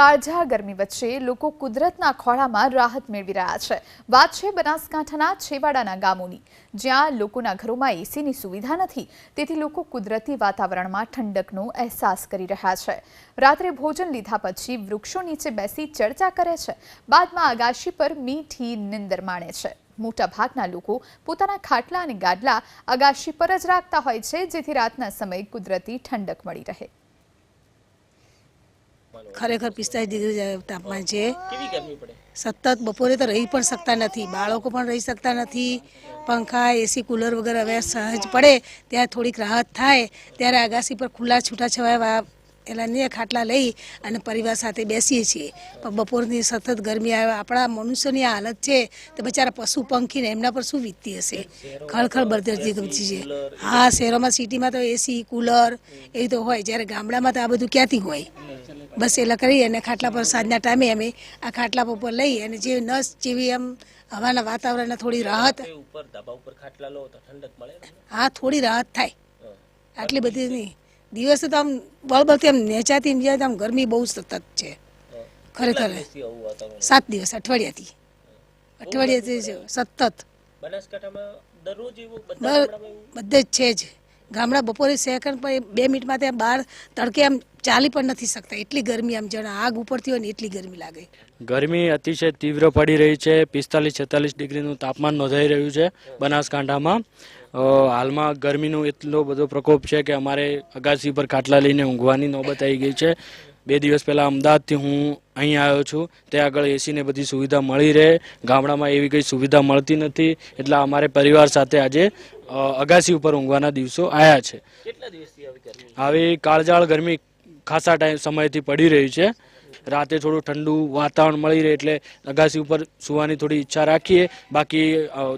કાળઝાળ ગરમી વચ્ચે લોકો કુદરતના ખોળામાં રાહત મેળવી રહ્યા છે. વાત છે બનાસકાંઠાના છેવાડાના ગામોની, જ્યાં લોકોના ઘરોમાં એસીની સુવિધા નથી. તેથી લોકો કુદરતી વાતાવરણમાં ઠંડકનો અહેસાસ કરી રહ્યા છે. રાત્રે ભોજન લીધા પછી વૃક્ષો નીચે બેસી ચર્ચા કરે છે. બાદમાં આગાશી પર મીઠી નિંદર માણે છે. મોટાભાગના લોકો પોતાના ખાટલા અને ગાદલા અગાશી પર જ રાખતા હોય છે, જેથી રાતના સમયે કુદરતી ઠંડક મળી રહે. ખરેખર પિસ્તાલીસ ડિગ્રી તાપમાન છે. સતત બપોરે તો રહી પણ શકતા નથી. બાળકો પણ રહી શકતા નથી. પંખા એસી કુલર વગર હવે સહજ પડે. ત્યારે થોડીક રાહત થાય. ત્યારે આગાસી પર ખુલ્લા છૂટાછવાયા એલા ને ખાટલા લઈ અને પરિવાર સાથે બેસીએ છીએ. પણ બપોરની સતત ગરમી આવે આપણા મનુષ્યની આ હાલત છે તો બિચારા પશુ પંખીને એમના પર શું વીતતી હશે? ખળખળ બરદરજી ગમતી છે. હા શહેરોમાં સિટીમાં તો એસી કુલર એ તો હોય. જ્યારે ગામડામાં તો આ બધું ક્યાંથી હોય? બસ એટલે કરી અને ખાટલા પર સાંજના ટાઈમે અમે આ ખાટલા ઉપર લઈ અને જે નસ જેવી એમ હવાના વાતાવરણને થોડી રાહત ઉપર ધાબા ઉપર ખાટલા લો તો ઠંડક મળે હા થોડી રાહત થાય. આટલી બધી નહીં. દિવસે તો આમ બળબળથી આમ નેચાતી જાય તો આમ ગરમી બહુ સતત છે. ખરેખર. સાત દિવસ અઠવાડિયાથી. અઠવાડિયાથી છે. સતત. બધે જ છે જ. ગામડા બપોરે સેકન્ડ પર બે મિનિટમાં ત્યાં બહાર તડકે આમ ચાલી પણ નથી શકતા. એટલી ગરમી આમ જણા આગ ઉપરથી હોય ને એટલી ગરમી લાગે. ગરમી અતિશય તીવ્ર પડી રહી છે. પિસ્તાલીસ છેતાલીસ ડિગ્રીનું તાપમાન નોંધાઈ રહ્યું છે બનાસકાંઠામાં. હાલમાં ગરમીનો એટલો બધો પ્રકોપ છે કે અમારે અગાસી પર ખાટલા લઈને ઊંઘવાની નોબત આવી ગઈ છે. બે દિવસ પહેલાં અમદાવાદથી હું અહીં આવ્યો છું. ત્યાં આગળ એસીને બધી સુવિધા મળી રહે. ગામડામાં એવી કંઈ સુવિધા મળતી નથી. એટલે અમારે પરિવાર સાથે આજે અગાસી ઉપર ઊંઘવાના દિવસો આવ્યા છે. કેટલા દિવસથી આવી ગરમી? આવી કાળજાળ ગરમી ખાસા ટાઈમ સમયથી પડી રહી છે. રાતે થોડું ઠંડુ વાતાવરણ મળી રહે એટલે અગાસી ઉપર સુવાની થોડી ઈચ્છા રાખીએ. બાકી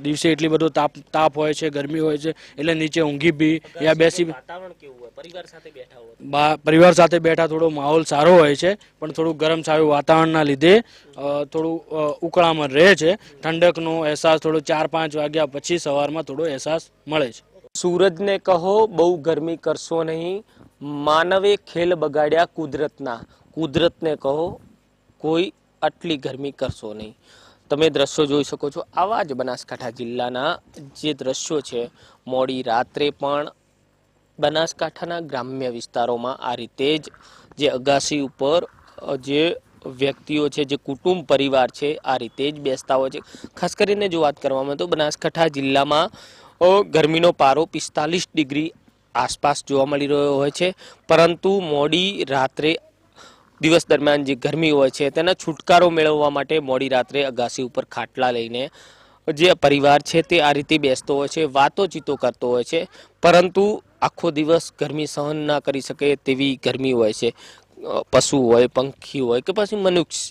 દિવસે એટલી બધો તાપ તાપ હોય છે ગરમી હોય છે એટલે નીચે ઊંઘી બી યા બેસી વાતાવરણ પરિવાર સાથે બેઠા હોય બા- પરિવાર સાથે બેઠા થોડો માહોલ સારો હોય છે પણ થોડું ગરમ સારું વાતાવરણના લીધે અ, થોડું અ, ઉકળામણ રહે છે. ઠંડકનો અહેસાસ થોડો ચાર પાંચ વાગ્યા પછી સવારમાં થોડો અહેસાસ મળે છે. સૂરજને કહો બહુ ગરમી કરશો નહીં. માનવે ખેલ બગાડ્યા કુદરતના. કુદરતને કહો, કોઈ આટલી ગરમી કરશો નહીં. તમે દ્રશ્યો જોઈ શકો છો. આવા જ બનાસકાંઠા જિલ્લાના જે દ્રશ્યો છે, મોડી રાત્રે પણ બનાસકાંઠાના ગ્રામ્ય વિસ્તારોમાં આ રીતે જ જે અગાસી ઉપર જે વ્યક્તિઓ છે, જે કુટુંબ પરિવાર છે, આ રીતે જ બેસતા હોય છે. ખાસ કરીને જો વાત કરવામાં તો બનાસકાંઠા જિલ્લામાં ગરમીનો પારો પિસ્તાલીસ ડિગ્રી આસપાસ જોવા મળી રહ્યો હોય છે. પરંતુ મોડી રાત્રે, દિવસ દરમિયાન જે ગરમી હોય છે, તેના છુટકારો મેળવવા માટે મોડી રાત્રે અગાસી ઉપર ખાટલા લઈને જે પરિવાર છે તે આ રીતે બેસતો હોય છે વાતો ચીતો કરતો હોય છે. પરંતુ આખો દિવસ ગરમી સહન ના કરી શકે તેવી ગરમી હોય છે. પશુ હોય, પંખી હોય કે પછી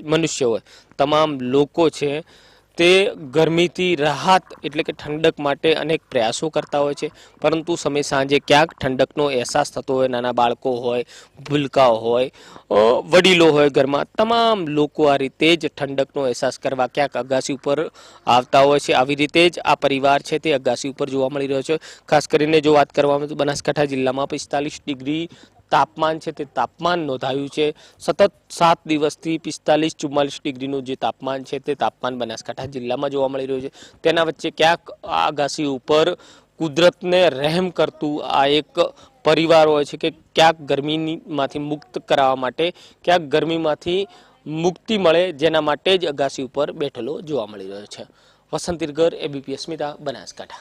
મનુષ્ય હોય. તમામ લોકો છે તે ગરમીથી રાહત એટલે કે ઠંડક માટે અનેક પ્રયાસો કરતા હોય છે. પરંતુ સમય સાંજે ક્યાંક ઠંડકનો અહેસાસ થતો હોય, નાના બાળકો હોય, ભૂલકાઓ હોય વડીલો હોય ઘરમાં, તમામ લોકો આ રીતે જ ઠંડકનો અહેસાસ કરવા ક્યાંક અગાસી ઉપર આવતા હોય છે. આવી રીતે જ આ પરિવાર છે તે અગાસી ઉપર જોવા મળી રહ્યો છે. ખાસ કરીને જો વાત કરવામાં તો બનાસકાંઠા જિલ્લામાં પિસ્તાલીસ ડિગ્રી તાપમાન છે તે તાપમાન નોંધાયું છે. સતત સાત દિવસથી પિસ્તાલીસ ચુમ્માલીસ ડિગ્રીનું જે તાપમાન છે તે તાપમાન બનાસકાંઠા જિલ્લામાં જોવા મળી રહ્યું છે. તેના વચ્ચે ક્યાંક આ આગાસી ઉપર કુદરતને રહેમ કરતું આ એક પરિવાર હોય છે કે ક્યાંક ગરમીમાંથી મુક્ત કરાવવા માટે, ક્યાંક ગરમીમાંથી મુક્તિ મળે જેના માટે જ અગાસી ઉપર બેઠેલો જોવા મળી રહ્યો છે. વસંત ઇરગર એબીપી અસ્મિતા, બનાસકાંઠા.